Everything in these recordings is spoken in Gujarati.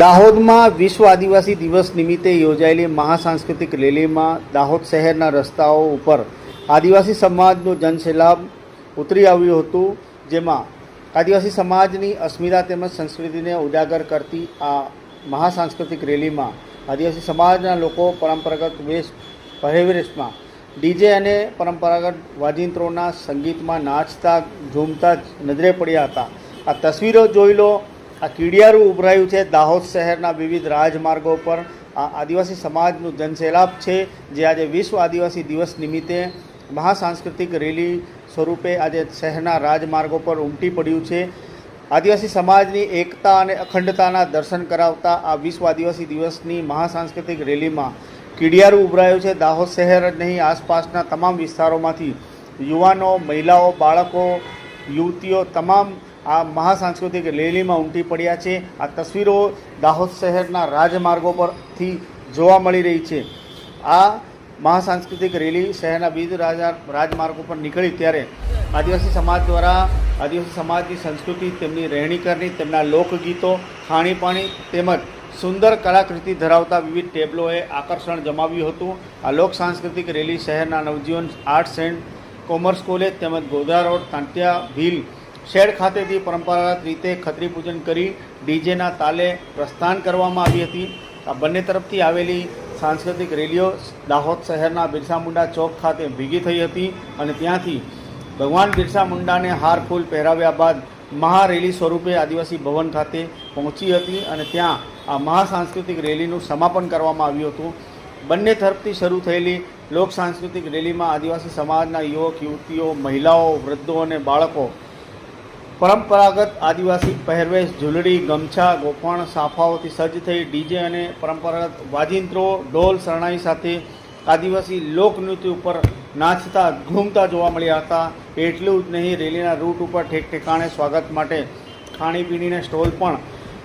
દાહોદમાં વિશ્વ આદિવાસી દિવસ નિમિત્તે યોજાયેલી મહાસાંસ્કૃતિક રેલીમાં દાહોદ શહેરના રસ્તાઓ ઉપર આદિવાસી સમાજનું જનસેલાબ ઉતરી આવ્યું હતું, જેમાં આદિવાસી સમાજની અસ્મિતા તેમજ સંસ્કૃતિને ઉજાગર કરતી આ મહાસાંસ્કૃતિક રેલીમાં આદિવાસી સમાજના લોકો પરંપરાગત વેશ પહેરવેશમાં ડીજે અને પરંપરાગત વાજિંત્રોના સંગીતમાં નાચતા, ઝૂમતા નજરે પડ્યા હતા. આ તસવીરો જોઈ લો આ કીડિયારું ઉભરાયું છે. દાહોદ શહેરના વિવિધ રાજમાર્ગો પર આ આદિવાસી સમાજનું જનસેલાબ છે, જે આજે વિશ્વ આદિવાસી દિવસ નિમિત્તે મહાસાંસ્કૃતિક રેલી સ્વરૂપે આજે શહેરના રાજમાર્ગો પર ઉમટી પડ્યું છે. આદિવાસી સમાજની એકતા અને અખંડતાના દર્શન કરાવતા આ વિશ્વ આદિવાસી દિવસની મહાસાંસ્કૃતિક રેલીમાં કીડિયારું ઉભરાયું છે. દાહોદ શહેર જ નહીં, આસપાસના તમામ વિસ્તારોમાંથી યુવાનો, મહિલાઓ, બાળકો, યુવતીઓ, તમામ આ મહાસાંસ્કૃતિક રેલીમાં ઉમટી પડ્યા છે. આ તસવીરો દાહોદ શહેરના રાજમાર્ગો પરથી જોવા મળી રહી છે. આ મહાસાંસ્કૃતિક રેલી શહેરના વિવિધ રાજા રાજમાર્ગો પર નીકળી ત્યારે આદિવાસી સમાજ દ્વારા આદિવાસી સમાજની સંસ્કૃતિ, તેમની રહેણીકરણી તેમના લોકગીતો, ખાણીપાણી તેમજ સુંદર કલાકૃતિ ધરાવતા વિવિધ ટેબલોએ આકર્ષણ જમાવ્યું હતું. આ લોક સાંસ્કૃતિક રેલી શહેરના Navjivan arts and commerce college તેમજ ગોધરા રોડ તાંટિયા ભીલ શેડ ખાતેથી પરંપરાગત રીતે ખત્રી પૂજન કરી ડીજેના તાલે પ્રસ્થાન કરવામાં આવી હતી. આ બંને તરફથી આવેલી સાંસ્કૃતિક રેલીઓ દાહોદ શહેરના બિરસા મુંડા ચોક ખાતે ભેગી થઈ હતી અને ત્યાંથી ભગવાન બિરસા મુંડાને હાર ફૂલ પહેરાવ્યા બાદ મહારેલી સ્વરૂપે આદિવાસી ભવન ખાતે પહોંચી હતી અને ત્યાં આ મહાસાંસ્કૃતિક રેલીનું સમાપન કરવામાં આવ્યું હતું. બંને તરફથી શરૂ થયેલી લોક સાંસ્કૃતિક રેલીમાં આદિવાસી સમાજના યુવક, યુવતીઓ, મહિલાઓ, વૃદ્ધો અને બાળકો પરંપરાગત આદિવાસી પહેરવેશ ઝૂલડી ગમછા ગોફણ સાફાઓથી સજ્જ થઈ ડીજે અને પરંપરાગત વાજિંત્રો, ઢોલ, શરણાઈ સાથે આદિવાસી લોકનૃત્ય ઉપર નાચતા, ઘૂમતા જોવા મળ્યા હતા. એટલું જ નહીં, રેલીના રૂટ ઉપર ઠેક ઠેકાણે સ્વાગત માટે ખાણીપીણીના સ્ટોલ પણ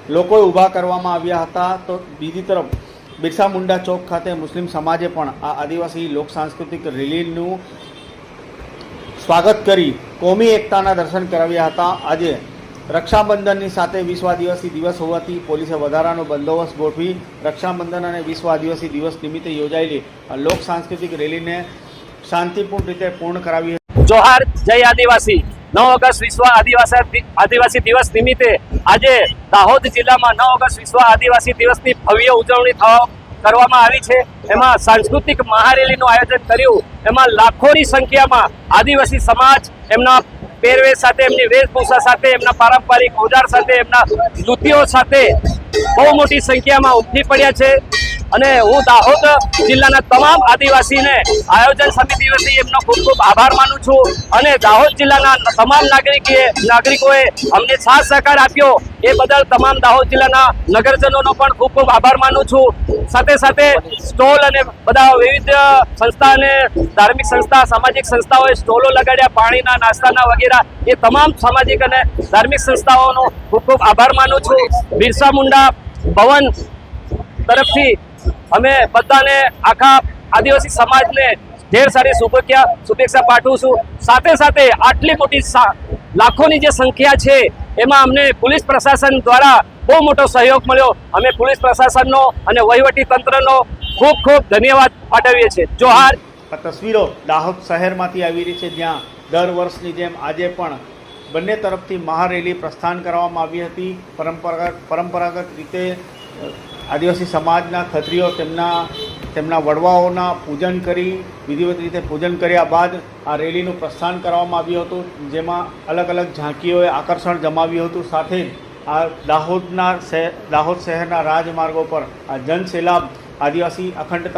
લોકોએ ઊભા કરવામાં આવ્યા હતા. તો બીજી તરફ, બિરસા મુંડા ચોક ખાતે મુસ્લિમ સમાજે પણ આ આદિવાસી લોક સાંસ્કૃતિક રેલીનું સ્વાગત કરી કોમી એકતાના દર્શન કરાવ્યા હતા. આજે રક્ષાબંધનની સાથે વિશ્વ આદિવાસી દિવસ હોવાથી પોલીસે વધારાનો બંદોબસ્ત ગોઠવી રક્ષાબંધન અને વિશ્વ આદિવાસી દિવસ નિમિત્તે યોજાયેલી લોક સાંસ્કૃતિક રેલીને શાંતિપૂર્ણ રીતે પૂર્ણ કરાવી જોહાર, જય આદિવાસી. નવ ઓગસ્ટ વિશ્વ આદિવાસી આદિવાસી દિવસ નિમિત્તે આજે દાહોદ જિલ્લામાં નવ ઓગસ્ટ વિશ્વ આદિવાસી દિવસની ભવ્ય ઉજવણી થવા કરવામાં આવી છે. એમાં સાંસ્કૃતિક મહારેલીનું આયોજન કર્યું. એમાં લાખોની સંખ્યામાં આદિવાસી સમાજ એમના પહેરવેશ સાથે, એમની વેશભૂષા સાથે, એમના પારંપરિક ઓજાર સાથે, એમના નૃત્યો સાથે બહુ મોટી સંખ્યામાં ઉમટી પડ્યા છે. અને હું દાહોદ જિલ્લાના તમામ આદિવાસીને આયોજન સમિતિ વતી એમનો ખૂબ ખૂબ આભાર માનું છું. અને દાહોદ જિલ્લાના તમામ નાગરિકે નાગરિકોએ અમને સાથ સહકાર આપ્યો. એ બદલ તમામ દાહોદ જિલ્લાના નગરજનોનો પણ ખૂબ ખૂબ આભાર માનું છું. સાથે સાથે સ્ટોલ અને બધા વિવિધ સંસ્થા અને ધાર્મિક સંસ્થા, સામાજિક સંસ્થાઓએ સ્ટોલો લગાડ્યા, પાણીના, નાસ્તાના વગેરે. એ તમામ સામાજિક અને ધાર્મિક સંસ્થાઓનો ખૂબ ખૂબ આભાર માનું છું. બિરસા મુંડા ભવન તરફથી અમે બધાને આખા આદિવાસી સમાજને ઢેર સારી શુભેચ્છા શુભેચ્છા પાઠવું છું. સાથે સાથે આટલી મોટી લાખોની જે સંખ્યા છે, એમાં અમને પોલીસ પ્રશાસન દ્વારા બહુ મોટો સહયોગ મળ્યો. અમે પોલીસ પ્રશાસનનો અને વહીવટી તંત્રનો ખૂબ ખૂબ ધન્યવાદ પાઠવીએ છીએ. જોહાર. આ તસવીરો દાહોદ શહેરમાંથી આવી રહી છે, જ્યાં દર વર્ષની જેમ આજે પણ બંને તરફથી મહારેલી પ્રસ્થાન કરવામાં આવી હતી. પરંપરાગત પરંપરાગત રીતે આદિવાસી સમાજના ખત્રીઓ તેમના તેમના વડવાઓના પૂજન કરી, વિધિવત રીતે પૂજન કર્યા બાદ આ રેલીનું પ્રસ્થાન કરવામાં આવ્યું હતું, જેમાં અલગ અલગ ઝાંકીઓએ આકર્ષણ જમાવ્યું હતું. સાથે આ દાહોદના દાહોદ શહેરના રાજમાર્ગો પર આ જનસેલાબ આદિવાસી અખંડતા